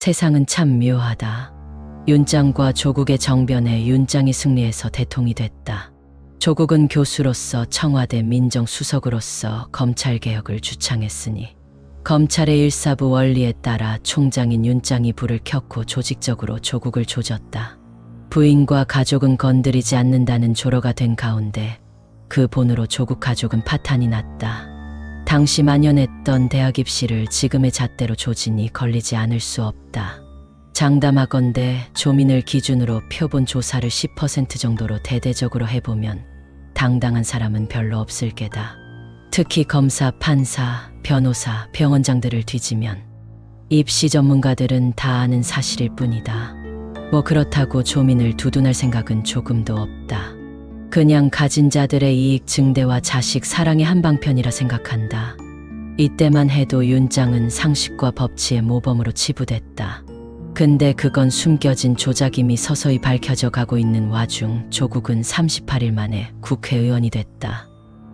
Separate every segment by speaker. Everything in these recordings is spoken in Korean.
Speaker 1: 세상은 참 묘하다. 윤짱과 조국의 정변에 윤짱이 승리해서 대통이 됐다. 조국은 교수로서 청와대 민정수석으로서 검찰개혁을 주창했으니 검찰의 일사부 원리에 따라 총장인 윤짱이 불을 켰고 조직적으로 조국을 조졌다. 부인과 가족은 건드리지 않는다는 조로가 된 가운데 그 본으로 조국 가족은 파탄이 났다. 당시 만연했던 대학 입시를 지금의 잣대로 조지니 걸리지 않을 수 없다. 장담하건대 조민을 기준으로 표본 조사를 10% 정도로 대대적으로 해보면 당당한 사람은 별로 없을 게다. 특히 검사, 판사, 변호사, 병원장들을 뒤지면 입시 전문가들은 다 아는 사실일 뿐이다. 뭐 그렇다고 조민을 두둔할 생각은 조금도 없다. 그냥 가진 자들의 이익 증대와 자식 사랑의 한방편이라 생각한다. 이때만 해도 윤장은 상식과 법치의 모범으로 치부됐다. 근데 그건 숨겨진 조작임이 서서히 밝혀져 가고 있는 와중 조국은 38일 만에 국회의원이 됐다.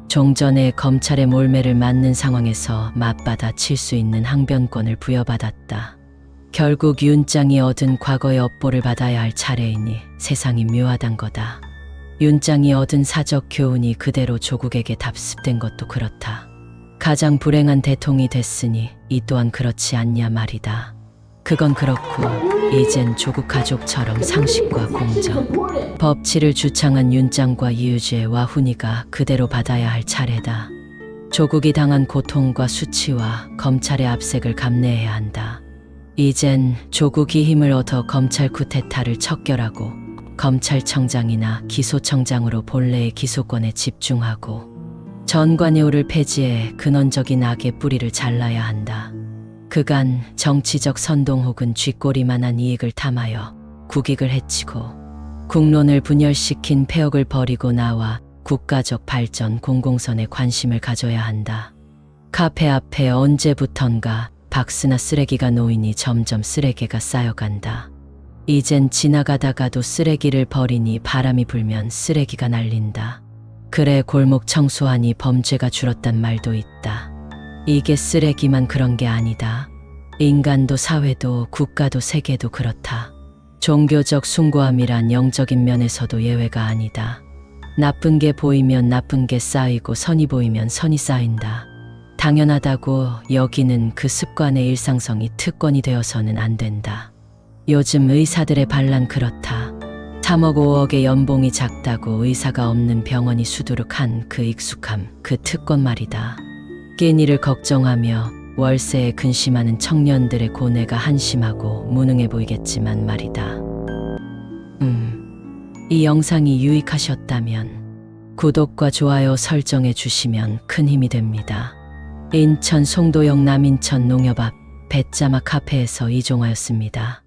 Speaker 1: 종전에 검찰의 몰매를 맞는 상황에서 맞받아 칠 수 있는 항변권을 부여받았다. 결국 윤짱이 얻은 과거의 업보를 받아야 할 차례이니 세상이 묘하단 거다. 윤짱이 얻은 사적 교훈이 그대로 조국에게 답습된 것도 그렇다. 가장 불행한 대통이 됐으니 이 또한 그렇지 않냐 말이다. 그건 그렇고 이젠 조국 가족처럼 상식과 공정, 법치를 주창한 윤짱과 이유재 와훈이가 그대로 받아야 할 차례다. 조국이 당한 고통과 수치와 검찰의 압색을 감내해야 한다. 이젠 조국이 힘을 얻어 검찰 쿠데타를 척결하고 검찰청장이나 기소청장으로 본래의 기소권에 집중하고 전관예우를 폐지해 근원적인 악의 뿌리를 잘라야 한다. 그간 정치적 선동 혹은 쥐꼬리만한 이익을 탐하여 국익을 해치고 국론을 분열시킨 폐역을 버리고 나와 국가적 발전 공공선에 관심을 가져야 한다. 카페 앞에 언제부턴가 박스나 쓰레기가 놓이니 점점 쓰레기가 쌓여간다. 이젠 지나가다가도 쓰레기를 버리니 바람이 불면 쓰레기가 날린다. 그래 골목 청소하니 범죄가 줄었단 말도 있다. 이게 쓰레기만 그런 게 아니다. 인간도 사회도 국가도 세계도 그렇다. 종교적 숭고함이란 영적인 면에서도 예외가 아니다. 나쁜 게 보이면 나쁜 게 쌓이고 선이 보이면 선이 쌓인다. 당연하다고 여기는 그 습관의 일상성이 특권이 되어서는 안 된다. 요즘 의사들의 반란 그렇다. 3억 5억의 연봉이 작다고 의사가 없는 병원이 수두룩한 그 익숙함, 그 특권 말이다. 끼니를 걱정하며 월세에 근심하는 청년들의 고뇌가 한심하고 무능해 보이겠지만 말이다. 음, 이 영상이 유익하셨다면 구독과 좋아요 설정해 주시면 큰 힘이 됩니다. 인천 송도역 남인천 농협 앞 배짜마 카페에서 이종하였습니다.